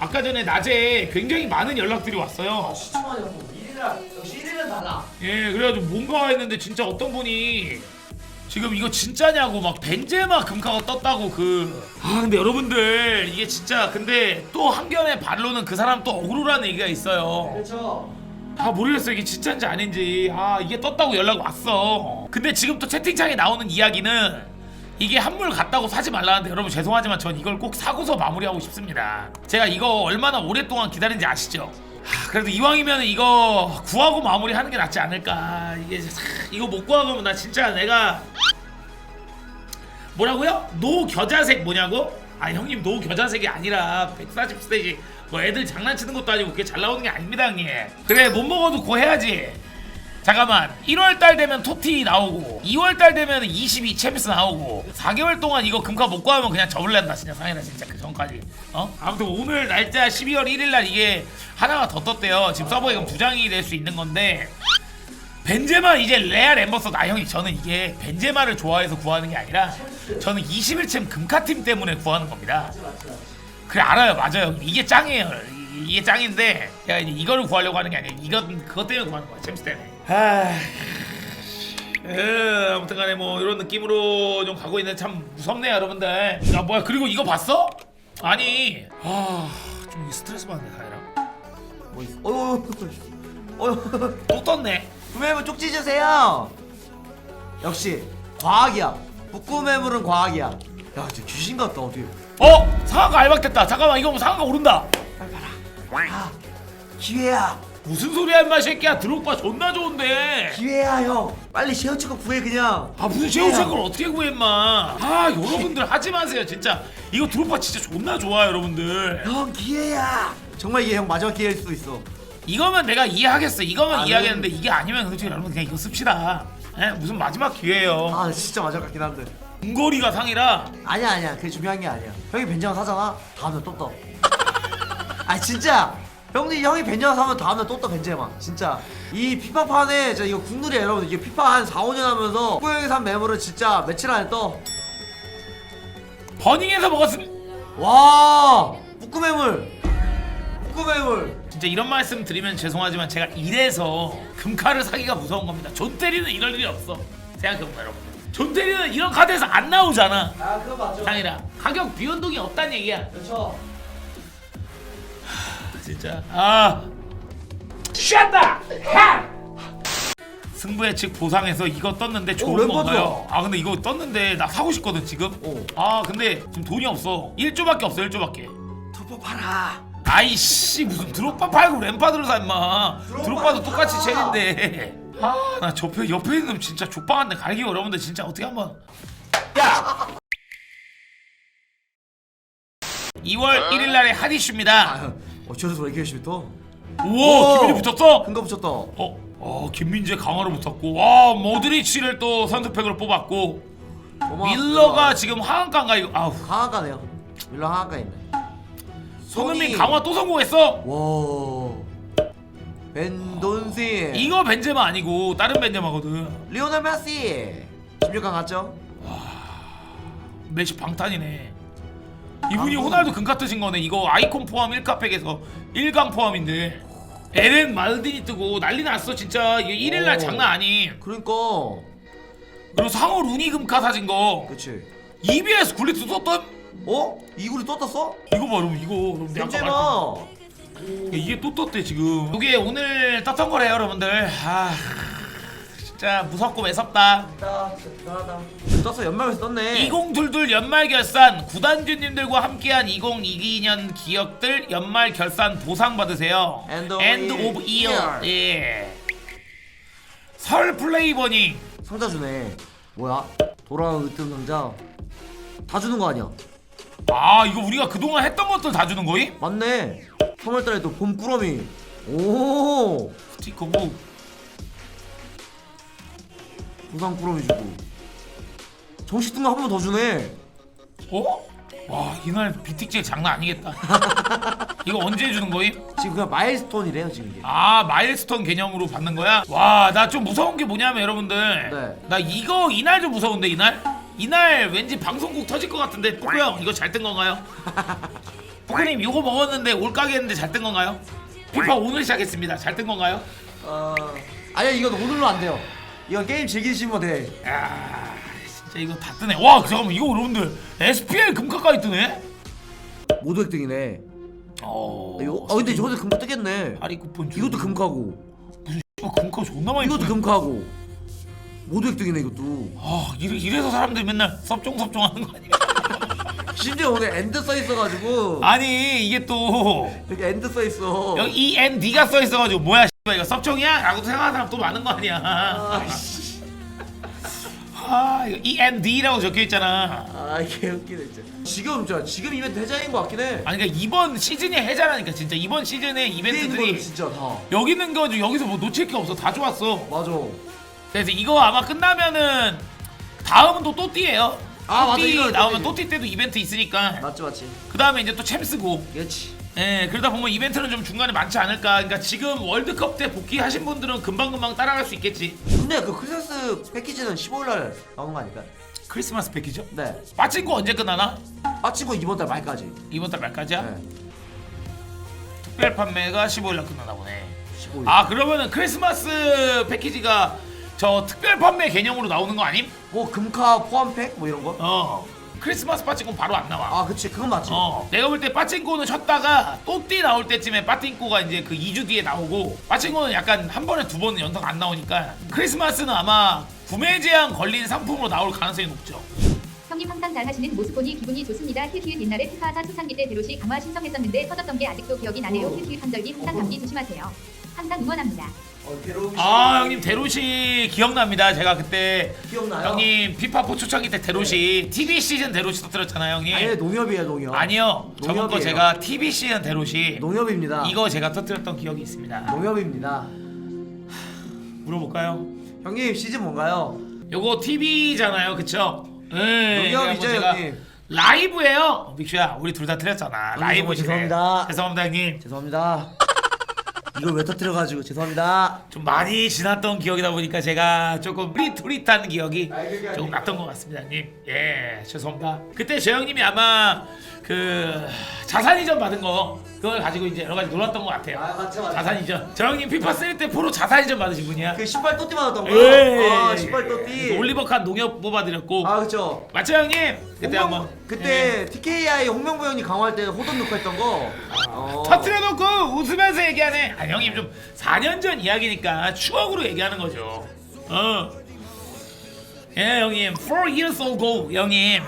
아까 전에 낮에 굉장히 많은 연락들이 왔어요. 진짜 많이 왔고 1일날 역시 1일은 달라 예, 그래가지고 뭔가 했는데 진짜 어떤 분이 지금 이거 진짜냐고 막 벤제마 금카가 떴다고 그. 아 근데 여러분들 이게 진짜 근데 또 한견의 반론은 그 사람 또 억울하다는 얘기가 있어요. 그렇죠 아 모르겠어 이게 진짜인지 아닌지 아 이게 떴다고 연락 왔어 근데 지금 또 채팅창에 나오는 이야기는 이게 한물 갔다고 사지 말라는데 여러분 죄송하지만 전 이걸 꼭 사고서 마무리하고 싶습니다 제가 이거 얼마나 오랫동안 기다린지 아시죠? 하, 그래도 이왕이면 이거 구하고 마무리하는 게 낫지 않을까 이게 사- 이거 못 구하면 나 진짜 내가 뭐라고요? 노 겨자색 뭐냐고? 아 형님 노 겨자색이 아니라 140스테이지 뭐 애들 장난치는 것도 아니고 그게 잘 나오는 게 아닙니다 형님 그래 못 먹어도 고 해야지 잠깐만. 1월달 되면 토티 나오고 2월달 되면 22 챔스 나오고 4개월 동안 이거 금카 못 구하면 그냥 접을랜다 진짜. 상해라 진짜 그 전까지. 어? 아무튼 오늘 날짜 12월 1일날 이게 하나가 더 떴대요. 지금 서버에 그럼 두 장이 될 수 있는 건데 벤제마 이제 레알 엠버서 나 형이 저는 이게 벤제마를 좋아해서 구하는 게 아니라 저는 21챔 금카팀 때문에 구하는 겁니다. 그래 알아요. 맞아요. 이게 짱이에요. 이- 이게 짱인데 이제 이거를 구하려고 하는 게 아니라 이건 그것 때문에 구하는 거야 챔스 때문에. 아, 에, 아무튼간에 뭐 이런 느낌으로 좀 가고 있는데 참 무섭네요 여러분들. 야 뭐야 그리고 이거 봤어? 아니. 아좀 스트레스 받네 사이랑 뭐 있어? 어휴 어휴 또 떴네. 구매물 쪽지 주세요. 역시 과학이야. 북구매물은 과학이야. 야 진짜 귀신 같다 어떻게 어? 상한가 알박됐다. 잠깐만 이거 뭐 상한가 오른다. 아 기회야 무슨 소리야 임마 이 새끼야. 드롭바 존나 좋은데. 기회야 형. 빨리 쉐어치고 구해 그냥. 아 무슨 쉐어체크를 어떻게 구해 임마. 아 여러분들 하지 마세요 진짜. 이거 드롭바 진짜 존나 좋아 여러분들. 형 기회야. 정말 이게 형 마지막 기회일 수도 있어. 이거면 내가 이해하겠어. 이거면 아, 이해하겠는데 이게 아니면 솔직히 여러분 그냥 이거 씁시다. 에? 무슨 마지막 기회예요. 아 진짜 마지막 같긴 한데. 중거리가 상이라. 아니야 아니야. 그게 중요한 게 아니야. 형이 벤장 사잖아. 다음날 또떠. 아 진짜 형님 형이 벤장 사면 다음날 또떠 벤제마 진짜. 이 피파판에 저 이거 국룰이야 여러분. 이게 피파 한 4, 5년 하면서 후형이산 매물은 진짜 며칠 안에 버닝에서 먹었으면 떠와! 북구 매물. 북구 매물. 진짜 이런 말씀 드리면 죄송하지만 제가 이래서 금카를 사기가 무서운 겁니다. 존 때리는 이럴 일이 없어. 생각해보면 여러분. 존 때리는 이런 카드에서 안 나오잖아. 아 그거 맞죠. 상이라 가격 비변동이 없다는 얘기야. 그렇죠 진짜. 아. 쉣다 승부 예측 보상에서 이거 떴는데 좋은. 건가요? 아 근데 이거 떴는데 나 사고 싶거든 지금. 오. 아 근데 지금 돈이 없어. 1조밖에 없어 1조밖에. 투포 팔아 아이씨 무슨 드롭바 팔고 램파드를 사 임마. 드롭바 드롭바도 똑같이. 첼인데. 아나 옆에 옆에 있는 놈 진짜 족방한데 갈기 여러분들 진짜 어떻게 한번. 야! 2월 1일 날의 핫 이슈입니다 아, 어쩌서 왜 이렇게 열심히 떠? 우와 오. 김민재 붙었어? 큰 거 붙였다. 어, 어 김민재 강화로 붙었고 와 모드리치를 또 선수팩으로 뽑았고. 고마워. 밀러가 지금 하한가인가 이거? 아우. 하한가네요. 밀러 하한가 있네. 손흥민 강화 또 성공했어? 와. 벤돈시 이거 벤제마 아니고 다른 벤제마거든. 리오넬 메시. 16강 갔죠? 메시 방탄이네 이분이 아, 호날두 금카 뜨신 거네. 이거 아이콘 포함 1카팩에서 1강 포함인데. 에렌 말디니 뜨고 난리 났어 진짜. 이게 1일 날 오. 장난 아님. 그러니까. 그리고 상호 루니 금카 사진 거. 그치. EBS 굴리트 썼던? 어? 이구리 또 떴어? 이거 봐 여러분. 이거 여러분 내가 아까 말했던 거. 벤제마 이게 또 떴대 지금. 이게 오늘 떴던 거래요 여러분들. 아 진짜 무섭고 매섭다. 떴다 대단하다 떴어 연말에서 떴네. 2022 연말 결산. 구단주님들과 함께한 2022년 기억들 연말 결산 보상 받으세요. End of End year. of year. 예. 설 플레이 버닝 상자 주네. 뭐야? 돌아온 으뜸 상자. 다 주는 거 아니야? 아 이거 우리가 그동안 했던 것들 다 주는 거임? 맞네. 3월달에 또 봄꾸러미. 오. 스티커 뭐 부상 꾸러미 주고 정식 등급 한 번 더 주네 어? 와 이날 비틱제 장난 아니겠다 이거 언제 주는 거임? 지금 그냥 마일스톤이래요 지금 이게 아 마일스톤 개념으로 받는 거야? 와 나 좀 무서운 게 뭐냐면 여러분들 네. 나 이거 이날 좀 무서운데 이날? 이날 왠지 방송국 터질 것 같은데 뿌꾸 형 이거 잘 뜬 건가요? 포크님 이거 먹었는데 올가게 했는데 잘 뜬 건가요? 피파 오늘 시작했습니다. 잘 뜬 건가요? 어 아니야 이건 오늘로 안 돼요. 이건 게임 즐기시면 돼. 야 진짜 이거 다 뜨네. 와 잠깐만 이거 여러분들 SPL 금카까지 뜨네? 모두 획득이네. 어. 이거 아 근데 저도 금카 뜨겠네. 아리 쿠폰 이것도 금카고 어, 금카 존나 많이 이것도 뜨네. 금카고 모두 획득이네 이것도. 아 이래, 이래서 사람들이 맨날 섭종섭종 하는 거 아니야? 심지어 오늘 엔드 써 있어가지고 아니 이게 또 여기 엔드 써 있어. 여기 END가 써 있어가지고 뭐야 씨발 이거 섭종이야? 라고 생각하는 사람 또 많은 거 아니야? 아씨. 아 이거 END라고 적혀 있잖아. 아 이게 웃기네 진짜. 지금 저 지금 이벤트 해자인 것 같긴 해. 아니 그러니까 이번 시즌이 해자라니까 진짜 이번 거는 이벤트들이 진짜 다. 여기 있는 거 여기서 뭐 놓칠 게 없어 다 좋았어. 맞아. 그래서 이거 아마 끝나면은 다음은 또 또띠예요. 아, 맞아, 또띠 이거 나오면 또띠. 또띠 때도 이벤트 있으니까 맞지 맞지. 그 다음에 이제 또 챔스고. 그렇지. 예, 그러다 보면 이벤트는 좀 중간에 많지 않을까. 그러니까 지금 월드컵 때 복귀하신 분들은 금방금방 따라갈 수 있겠지. 근데 그 크리스마스 패키지는 15일 날 나오는 거 아닐까? 크리스마스 패키죠? 네. 빠친코 언제 끝나나? 마치고 이번 달 말까지. 이번 달 말까지야? 네. 특별 판매가 15일 날 끝나나 보네. 15일. 아, 그러면은 크리스마스 패키지가 저 특별 판매 개념으로 나오는 거 아님? 뭐 금카 포함팩 뭐 이런 거? 어. 크리스마스 빠친코 바로 안 나와. 아 그치 그건 맞지. 어, 내가 볼 때 빠친코는 쉬었다가 또띠 나올 때쯤에 빠친코가 이제 그 2주 뒤에 나오고 빠친코는 약간 한 번에 두 번은 연속 안 나오니까 크리스마스는 아마 구매 제한 걸린 상품으로 나올 가능성이 높죠. 형님 항상 잘 하시는 모습 보니 기분이 좋습니다. 힐키은 옛날에 피파하자 초창기 때 대로시 강화 신청했었는데 터졌던 게 아직도 기억이 나네요. 힐키은 한절기 항상 감기 조심하세요. 항상 응원합니다. 어, 아 형님 대로시 기억납니다. 제가 그때 기억나요? 형님 피파 포 초창기 때 대로시 TV 시즌 대로시 터뜨렸잖아요 형님. 아니 농협이에요 농협. 아니요. 저번 거 농협이에요. 제가 TV 시즌 대로시 농협입니다. 이거 제가 터뜨렸던 기억이 있습니다. 농협입니다. 물어볼까요? 형님 시즌 뭔가요? 요거 TV잖아요, 그쵸? 네, 농협이죠, 이거 제가 형님. 라이브예요. 빅슈야, 우리 둘 다 틀렸잖아. 형님, 라이브 정말 죄송합니다. 죄송합니다, 형님. 죄송합니다. 이걸 왜 터뜨려가지고 죄송합니다. 좀 많이 지났던 기억이다 보니까 제가 조금 흐릿흐릿한 기억이 아이, 그게 조금. 났던 것 같습니다, 형님. 예, 죄송합니다. 그때 저 형님이 아마 그 자산 이전 받은 거 그걸 가지고 이제 여러 가지 놀았던 것 같아요. 아, 맞죠, 맞죠. 자산 이전. 저 형님 피파 쓸때 프로 자산 이전 받으신 분이야. 그 신발 또띠 받았던 거. 예. 아 신발 또띠. 그래서 올리버 칸 농협 뽑아드렸고. 아 그쵸. 맞죠, 형님? 그때 한번 그때 예. TKI 홍명보 형이 강화할 때 호돈 넣고 했던 거. 어. 터트려놓고 웃으면서 얘기하네. 아 형님 좀 4년 전 이야기니까 추억으로 얘기하는 거죠. 어. 예 형님, 4 years ago 형님.